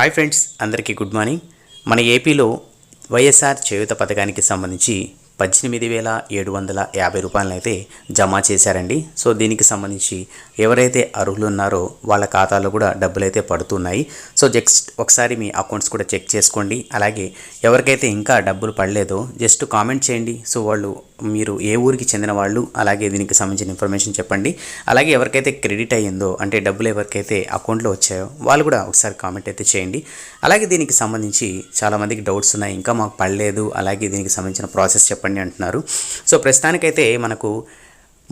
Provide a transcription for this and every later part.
Hi friends అందరికీ good morning. మన ఏపీలో వైఎస్ఆర్ చేయుత పథకానికి సంబంధించి పద్దెనిమిది వేల ఏడు వందల యాభై రూపాయలను అయితే జమ చేశారండి. సో దీనికి సంబంధించి ఎవరైతే అర్హులు ఉన్నారో వాళ్ళ ఖాతాలో కూడా డబ్బులు అయితే పడుతున్నాయి. సో జస్ట్ ఒకసారి మీ అకౌంట్స్ కూడా చెక్ చేసుకోండి. అలాగే ఎవరికైతే ఇంకా డబ్బులు పడలేదో జస్ట్ కామెంట్ చేయండి. సో వాళ్ళు మీరు ఏ ఊరికి చెందిన వాళ్ళు అలాగే దీనికి సంబంధించిన ఇన్ఫర్మేషన్ చెప్పండి. అలాగే ఎవరికైతే క్రెడిట్ అయ్యిందో అంటే డబ్బులు ఎవరికైతే అకౌంట్లో వచ్చాయో వాళ్ళు కూడా ఒకసారి కామెంట్ అయితే చేయండి. అలాగే దీనికి సంబంధించి చాలామందికి డౌట్స్ ఉన్నాయి ఇంకా మాకు పడలేదు అలాగే దీనికి సంబంధించిన ప్రాసెస్ చెప్పండి అంటున్నారు. సో ప్రస్తుతానికైతే మనకు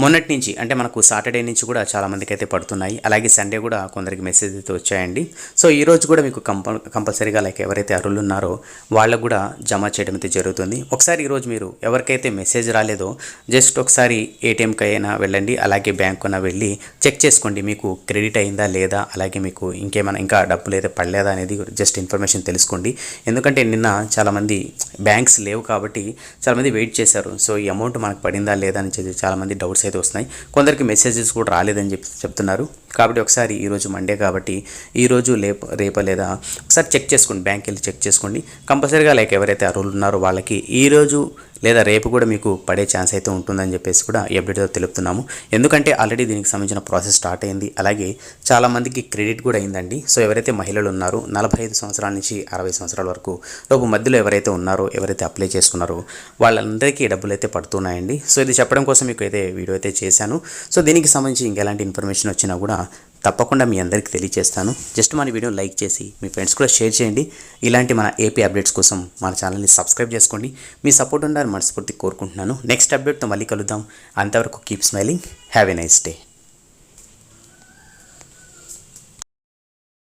మొన్నటి నుంచి అంటే మనకు సాటర్డే నుంచి కూడా చాలామందికి అయితే పడుతున్నాయి. అలాగే సండే కూడా కొందరికి మెసేజ్ అయితే వచ్చాయండి. సో ఈ రోజు కూడా మీకు కంపల్ కంపల్సరీగా లైక్ ఎవరైతే అర్హులు ఉన్నారో వాళ్ళకు కూడా జమ చేయడం అయితే జరుగుతుంది. ఒకసారి ఈరోజు మీరు ఎవరికైతే మెసేజ్ రాలేదో జస్ట్ ఒకసారి ఏటీఎంకి అయినా వెళ్ళండి అలాగే బ్యాంకున వెళ్ళి చెక్ చేసుకోండి మీకు క్రెడిట్ అయిందా లేదా అలాగే మీకు ఇంకేమైనా ఇంకా డబ్బులు అయితే పడలేదా అనేది జస్ట్ ఇన్ఫర్మేషన్ తెలుసుకోండి. ఎందుకంటే నిన్న చాలామంది బ్యాంక్స్ లేవు కాబట్టి చాలామంది వెయిట్ చేశారు. సో ఈ అమౌంట్ మనకు పడిందా లేదా అని చెప్పి చాలామంది డౌట్స్ అయితే వస్తున్నాయి. కొందరికి మెసేజెస్ కూడా రాలేదని చెప్పి చెప్తున్నారు. కాబట్టి ఒకసారి ఈరోజు మండే కాబట్టి ఈరోజు లేప రేప లేదా ఒకసారి చెక్ చేసుకోండి బ్యాంక్ వెళ్ళి చెక్ చేసుకోండి. కంపల్సరీగా లైక్ ఎవరైతే అర్హులు ఉన్నారో వాళ్ళకి ఈరోజు లేదా రేపు కూడా మీకు పడే ఛాన్స్ అయితే ఉంటుందని చెప్పేసి కూడా ఈ అప్డేట్తో తెలుపుతున్నాము. ఎందుకంటే ఆల్రెడీ దీనికి సంబంధించిన ప్రాసెస్ స్టార్ట్ అయింది. అలాగే చాలామందికి క్రెడిట్ కూడా అయిందండి. సో ఎవరైతే మహిళలు ఉన్నారో నలభై ఐదు సంవత్సరాల నుంచి అరవై సంవత్సరాల వరకు లోపు మధ్యలో ఎవరైతే ఉన్నారో ఎవరైతే అప్లై చేసుకున్నారో వాళ్ళందరికీ డబ్బులు అయితే పడుతున్నాయండి. సో ఇది చెప్పడం కోసం మీకు అయితే వీడియో అయితే చేశాను. సో దీనికి సంబంధించి ఇంకెలాంటి ఇన్ఫర్మేషన్ వచ్చినా కూడా తప్పకుండా మీ అందరికీ తెలియజేస్తాను జస్ట్ మన వీడియో లైక్ చేసి మీ ఫ్రెండ్స్ కూడా షేర్ చేయండి. ఇలాంటి మన ఏపీ అప్డేట్స్ కోసం మన ఛానల్ని సబ్స్క్రైబ్ చేసుకోండి. మీ సపోర్ట్ ఉండాలని మనస్ఫూర్తి కోరుకుంటున్నాను. నెక్స్ట్ అప్డేట్తో మళ్ళీ కలుద్దాం. అంతవరకు keep smiling have a nice day